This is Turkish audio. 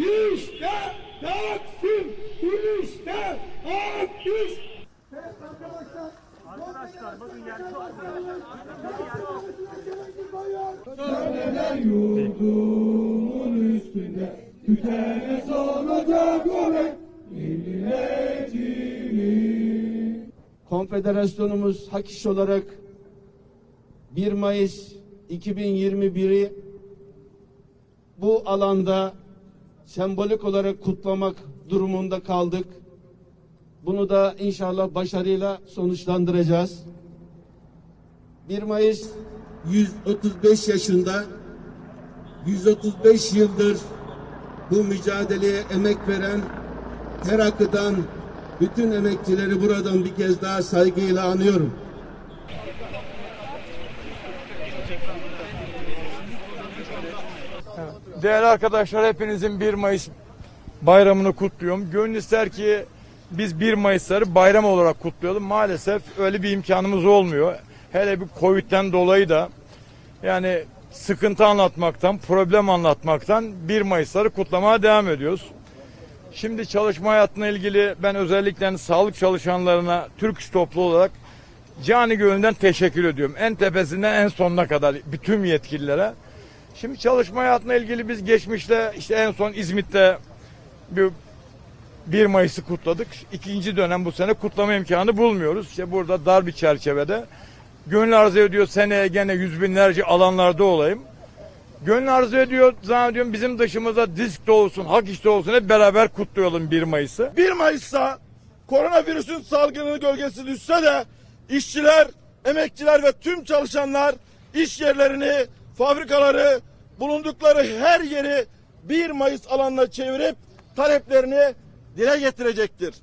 İşte Taksim, işte Akdüş. Arkadaşlar. Arkadaşlar üstünde Tükene sonacak Konfederasyonumuz hak iş olarak 1 Mayıs 2021'i bu alanda sembolik olarak kutlamak durumunda kaldık. Bunu da inşallah başarıyla sonuçlandıracağız. 1 Mayıs 135 yaşında 135 yıldır bu mücadeleye emek veren her akıdan bütün emekçileri buradan bir kez daha saygıyla anıyorum. Değerli arkadaşlar hepinizin 1 Mayıs bayramını kutluyorum. Gönül ister ki biz 1 Mayıs'ları bayram olarak kutlayalım. Maalesef öyle bir imkanımız olmuyor. Hele bir Covid'den dolayı da yani sıkıntı anlatmaktan, problem anlatmaktan 1 Mayıs'ları kutlamaya devam ediyoruz. Şimdi çalışma hayatına ilgili ben özellikle hani sağlık çalışanlarına Türk İş Toplu olarak cani gönülden teşekkür ediyorum. En tepesinden en sonuna kadar bütün yetkililere. Şimdi çalışma hayatına ilgili biz geçmişte işte en son İzmit'te bir 1 Mayıs'ı kutladık. İkinci dönem bu sene kutlama imkanı bulmuyoruz. İşte burada dar bir çerçevede. Gönül arzu ediyor seneye gene yüz binlerce alanlarda olayım. Gönül arzu ediyor zannediyorum bizim dışımıza disk de olsun, hak işte olsun hep beraber kutlayalım 1 Mayıs'ı. 1 Mayıs'ta koronavirüsün salgını gölgesi düşse de işçiler, emekçiler ve tüm çalışanlar iş yerlerini, fabrikaları, bulundukları her yeri 1 Mayıs alanına çevirip taleplerini dile getirecektir.